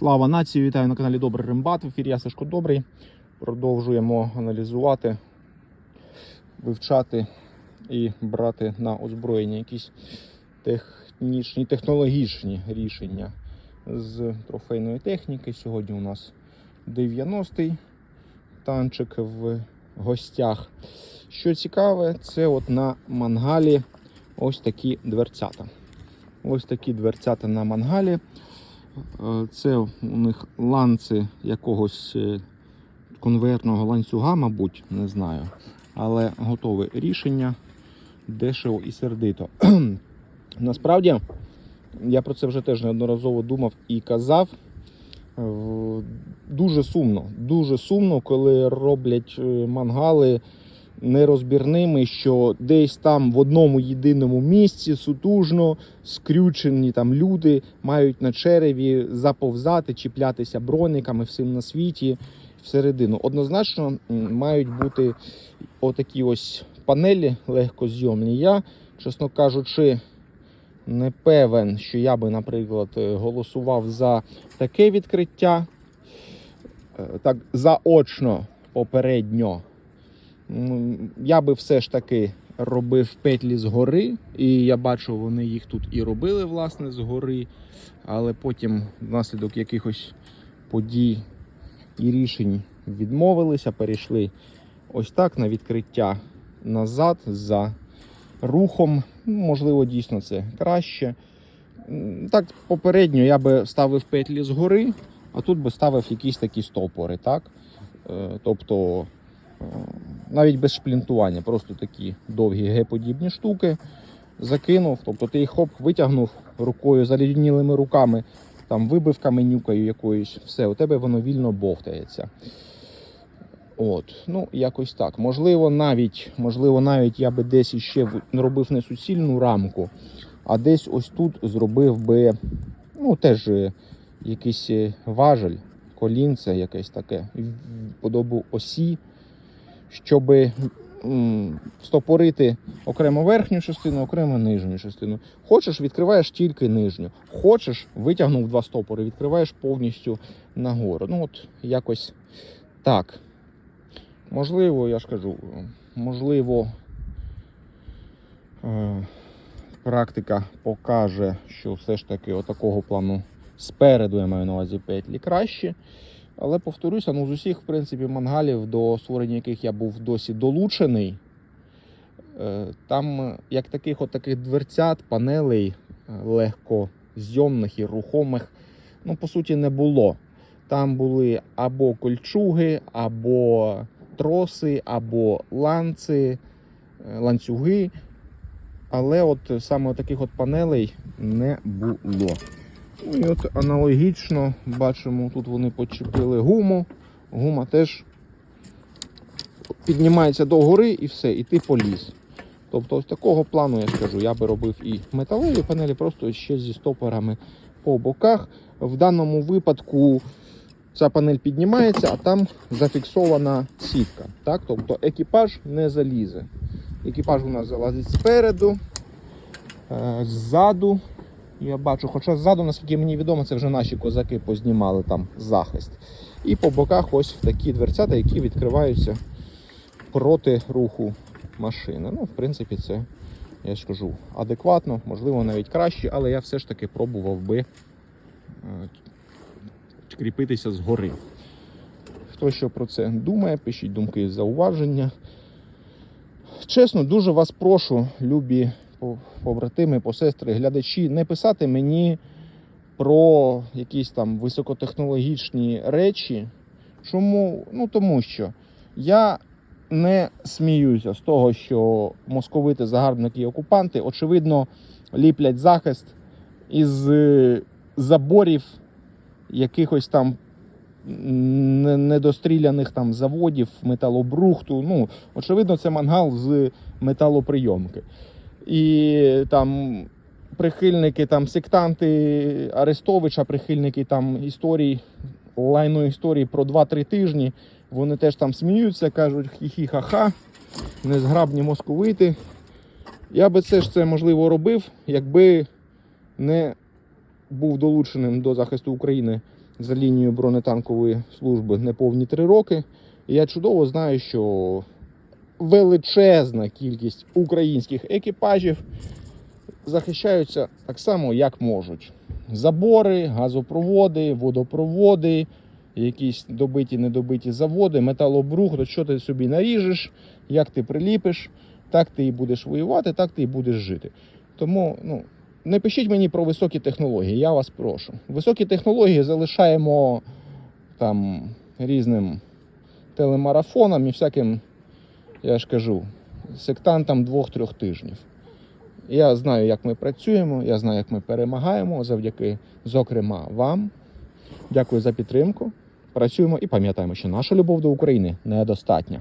Слава нації! Вітаю на каналі Добрий Рембат. В ефірі я Сашко Добрий. Продовжуємо аналізувати, вивчати і брати на озброєння якісь технічні, технологічні рішення з трофейної техніки. Сьогодні у нас 90-й танчик в гостях. Що цікаве, це от на мангалі ось такі дверцята. Ось такі дверцята на мангалі. Це у них ланци якогось е, конвертного ланцюга, мабуть, не знаю. Але готове рішення дешево і сердито. Насправді, я про це вже теж неодноразово думав і казав. Е, Дуже сумно, дуже сумно, коли роблять е, мангали нерозбірними, що десь там в одному єдиному місці сутужно скрючені там люди мають на череві заповзати, чіплятися брониками всім на світі всередину. Однозначно мають бути отакі ось панелі легкозйомні. Я, чесно кажучи, не певен, що я би, наприклад, е, голосував за таке відкриття. Е, Так, заочно попередньо. М, Я би все ж таки робив петлі згори, і я бачу, вони їх тут і робили, власне, згори, але потім, внаслідок якихось подій і рішень, відмовилися, перейшли ось так на відкриття назад за рухом. Ну, Можливо, дійсно це краще. Так, попередньо я би ставив петлі згори, а тут би ставив якісь такі стопори, так? Е, Тобто е, навіть без шплінтування, просто такі довгі Г-подібні штуки закинув. Тобто ти їх хоп, витягнув рукою, заліднілими руками, там вибив каменюкою якоюсь, все, у тебе воно вільно бовтається. От, ну якось так. Можливо, навіть, можливо, навіть я би десь іще робив не суцільну рамку, а десь ось тут зробив би, ну, теж е, якийсь е, важель, колінце якесь таке, подобу осі, щоб стопорити окремо верхню частину, окремо нижню частину. Хочеш, відкриваєш тільки нижню. Хочеш, витягнув два стопори, відкриваєш повністю нагору. Ну, от якось так. Можливо, я ж кажу, можливо, е, практика покаже, що все ж таки отакого плану спереду я маю на увазі петлі краще. Але повторюся, ну з усіх, в принципі, мангалів, до створення яких я був досі долучений, е, там як таких от таких дверцят, панелей е, легко зйомних і рухомих, ну, по суті, не було. Там були або кольчуги, або троси, або ланци, е, ланцюги. Але от саме таких от панелей не було. Ну і от аналогічно бачимо, тут вони почепили гуму. Гума теж піднімається до гори і все, і ти поліз. Тобто ось такого плану я скажу, я би робив і металеві панелі, просто ще зі стопорами по боках. В даному випадку ця панель піднімається, а там зафіксована сітка. Так? Тобто екіпаж не залізе. Екіпаж у нас залазить спереду, е, ззаду. Я бачу, хоча ззаду, наскільки мені відомо, це вже наші козаки познімали там захист. І по боках ось такі дверцята, які відкриваються проти руху машини. Ну, в принципі, це, я ж кажу, адекватно, можливо, навіть краще, але я все ж таки пробував би е, кріпитися згори. Хто що про це думає, пишіть думки, і зауваження. Чесно, дуже вас прошу, любі побратими, посестри, глядачі, не писати мені про якісь там високотехнологічні речі. Чому? Ну тому що я не сміюся з того, що московити, загарбники і окупанти, очевидно, ліплять захист із е, заборів якихось там недостріляних там заводів, металобрухту. Ну, очевидно, це мангал з металоприйомки. І там прихильники, там сектанти Арестовича, прихильники там історій, лайної історії про 2-3 тижні. Вони теж там сміються, кажуть хі-хі ха-ха, незграбні московити. Я би це ж це можливо робив, якби не був долученим до захисту України за лінією бронетанкової служби неповні три роки. І я чудово знаю, що величезна кількість українських екіпажів захищаються так само, як можуть. Забори, газопроводи, водопроводи, якісь добиті, недобиті заводи, металобрух, що ти собі наріжеш, як ти приліпиш, так ти і будеш воювати, так ти і будеш жити. Тому ну, не пишіть мені про високі технології, я вас прошу. Високі технології залишаємо там різним телемарафонам і всяким, я ж кажу, сектантам двох-трьох тижнів. Я знаю, як ми працюємо, я знаю, як ми перемагаємо завдяки, зокрема, вам. Дякую за підтримку. Працюємо і пам'ятаємо, що наша любов до України недостатня.